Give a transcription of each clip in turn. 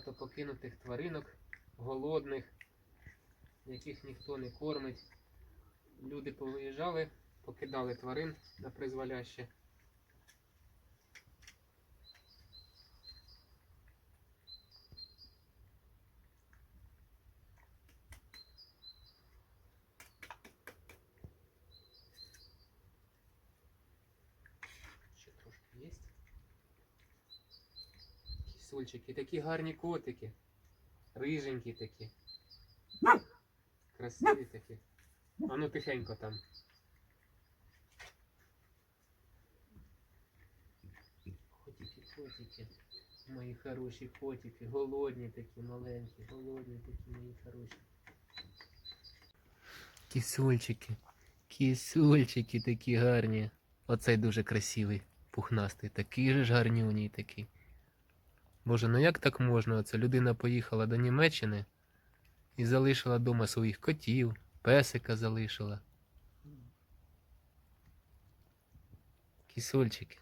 багато покинутих тваринок, голодних, яких ніхто не кормить. Люди повиїжджали, покидали тварин на призволяще. Кисульчики, такі гарні котики. Риженькі такі. Красиві такі. А ну тихенько там. Котики, котики. Мої хороші котики. Голодні такі, маленькі, голодні такі мої хороші. Кисульчики. Кисульчики такі гарні. Оцей дуже красивий, пухнастий, такий же ж гарнюній такий. Боже, ну як так можна? Оце людина поїхала до Німеччини і залишила вдома своїх котів, песика залишила. Кісульчики.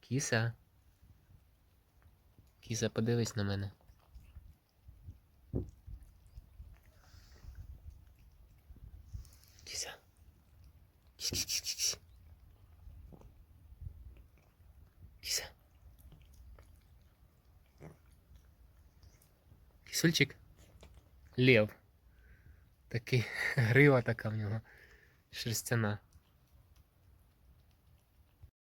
Кіса. Кіса, подивись на мене. Кіса. Кіс-кіс-кіс-кіс. Кіса. Кисульчик. Лев. Такий грива така в нього. Шерстяна.